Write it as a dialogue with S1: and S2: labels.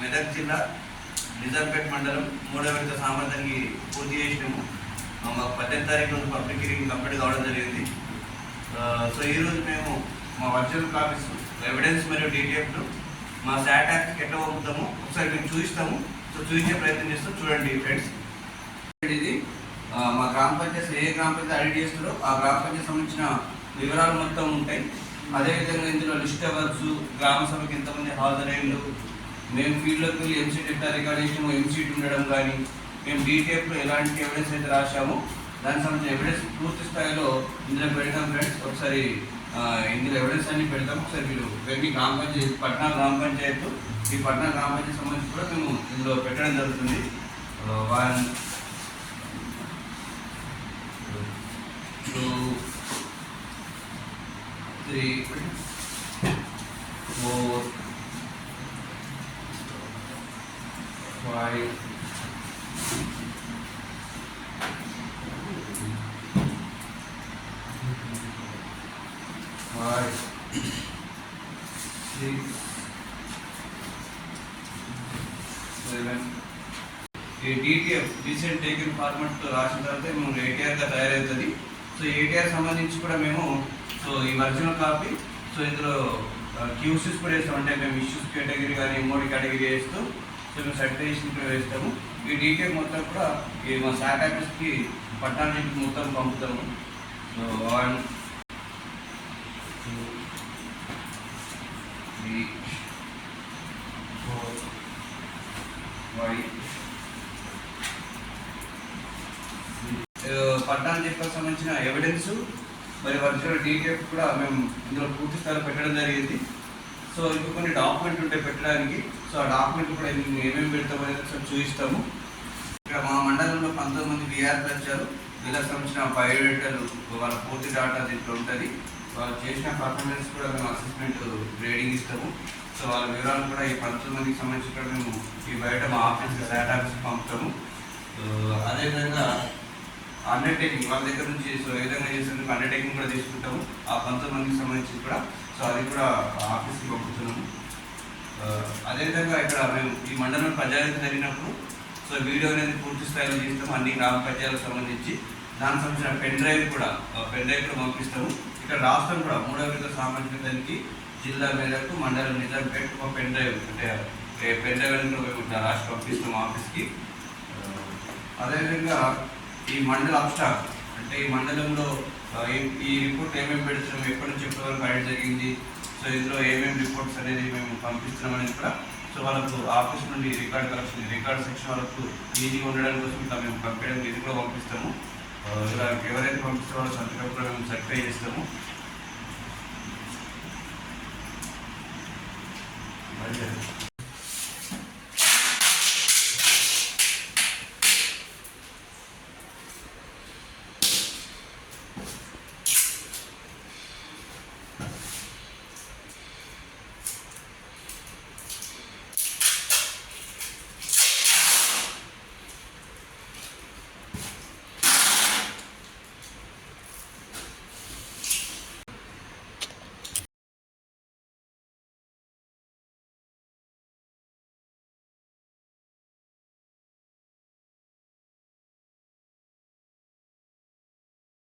S1: మెదక్ జిల్లా నిజాంపేట్ మండలం మూడో విడత సామర్థ్యానికి పూర్తి చేసినాము. మాకు పద్దెనిమిది తారీఖు నుంచి పబ్లిక్ హీరింగ్ కంప్లీట్ కావడం జరిగింది. సో ఈరోజు మేము మా వర్చువల్ కాపీస్ ఎవిడెన్స్ మరియు డీటెయిల్స్ మా శాట్ ఎట్లా పంపుతాము ఒకసారి మేము చూపిస్తాము సో చూపించే ప్రయత్నం చేస్తాం. చూడండి ఫ్రెండ్స్. ఇది మా గ్రామ పంచాయతీ ఏ గ్రామ పంచాయతీ ఐడి చేస్తారో ఆ గ్రామ పంచాయతీ సంబంధించిన వివరాలు మొత్తం ఉంటాయి. అదేవిధంగా ఇందులో లిస్ట్ అవ్వచ్చు గ్రామ సభకి ఎంతమంది హాజరైండు మేము ఫీల్డ్లోకి వెళ్ళి ఎంసీట్ ఎట్లా రికార్డ్ చేసాము ఎంసీట్ ఉండడం కానీ మేము డీటెయిల్లో ఎలాంటి ఎవిడెన్స్ అయితే రాశామో దానికి సంబంధించిన ఎవిడెన్స్ పూర్తి స్థాయిలో ఇందులో పెడతాం ఫ్రెండ్స్ ఒకసారి ఇందులో ఎవిడెన్స్ అన్ని పెడతాం. ఒకసారి మీరు మీ గ్రామ పంచాయతీ పట్నా గ్రామ పంచాయత్ ఈ పట్నా గ్రామ పంచాయతీ సంబంధించి కూడా మేము ఇందులో పెట్టడం జరుగుతుంది. One two three five, five, six, seven, ఈ డిటిఎఫ్ డీసెంట్ టేకింగ్ ఫార్మాట్ రాసిన తర్వాత మేము ఏటీఆర్గా తయారవుతుంది. సో ఏటీఆర్ సంబంధించి కూడా మేము సో ఈ ఒరిజినల్ కాపీ సో ఇందులో క్యూసెస్ కూడా వేస్తాం అంటే మేము ఇష్యూస్ కేటగిరీ కానీ ఎంఓడి కేటగిరీ వేస్తూ చిన్న సర్టిఫికేషన్ కూడా వేస్తాము. ఈ డీటెయిల్ మొత్తం కూడా ఈ మా శాట్ ఆఫీస్కి పట్టణానికి మొత్తం పంపుతాము. So one two three four five పట్టాన్ని చెప్పడానికి సంబంధించిన ఎవిడెన్స్ మరి వర్చువల్ డీటెయిల్ కూడా మేము ఇందులో పూర్తి స్థాయిలో పెట్టడం జరిగింది. సో ఇంకా కొన్ని డాక్యుమెంట్ ఉంటాయి పెట్టడానికి. సో ఆ డాక్యుమెంట్ కూడా ఏమేమి పెడతామో అనేది ఒకసారి చూపిస్తాము. ఇక్కడ మా మండలంలో పంతొమ్మిది మంది విఆర్పీ వచ్చారు. వీళ్ళకి సంబంధించిన బయోడేటాలు వాళ్ళ పూర్తి డాటా దీంట్లో ఉంటుంది. వాళ్ళు చేసిన పర్ఫార్మెన్స్ కూడా మేము అసెస్మెంట్ గ్రేడింగ్ ఇస్తాము. సో వాళ్ళ వివరాలు కూడా ఈ పంతొమ్మిది మందికి సంబంధించి కూడా మేము ఈ బయట మా ఆఫీస్కి శాట్ ఆఫీస్కి పంపుతాము. సో అదేవిధంగా అండర్టేకింగ్ వాళ్ళ దగ్గర నుంచి సో ఏ విధంగా చేసినందుకు అండర్టేకింగ్ కూడా తీసుకుంటాము. ఆ పంతొమ్మిది మందికి సంబంధించి కూడా సో అది కూడా ఆఫీస్కి పంపుతున్నాము. అదేవిధంగా ఇక్కడ మేము ఈ మండలం ప్రజానికి జరిగినప్పుడు సో వీడియో అనేది పూర్తి స్థాయిలో చేస్తాము. అన్ని గ్రామ పంచాయతీలకు సంబంధించి దానికి సంబంధించిన పెన్ డ్రైవ్ కూడా పెన్ డ్రైవ్ కూడా పంపిస్తాము. ఇక్కడ రాష్ట్రం కూడా మూడో విధంగా సామాజిక దానికి జిల్లా మేరకు మండలం నిజాంపేట ఒక పెన్ డ్రైవ్ అంటే పెన్ డ్రైవ్ అనేది కూడా మేము ఇట్లా రాసి ఆఫీస్కి. అదేవిధంగా ఈ మండల అబ్స్టాక్ అంటే ఈ మండలంలో ఈ- రిపోర్ట్ ఏమేమి పెడుతున్నాం ఎప్పటి నుంచి ఎప్పటి వరకు అయ్యడం జరిగింది సో ఇందులో ఏమేమి రిపోర్ట్స్ అనేది మేము పంపిస్తున్నాం అనేది కూడా సో వాళ్ళకు ఆఫీస్ నుండి రికార్డ్ కలెక్షన్ రికార్డ్ సెక్షన్ వాళ్ళకు ఈజీగా ఉండడం కోసం ఇట్లా మేము పంపించడం ఇది కూడా పంపిస్తాము. ఇలా ఎవరైతే పంపిస్తారో వాళ్ళ సంతకం కూడా మేము సర్టిఫై చేస్తాము. మరి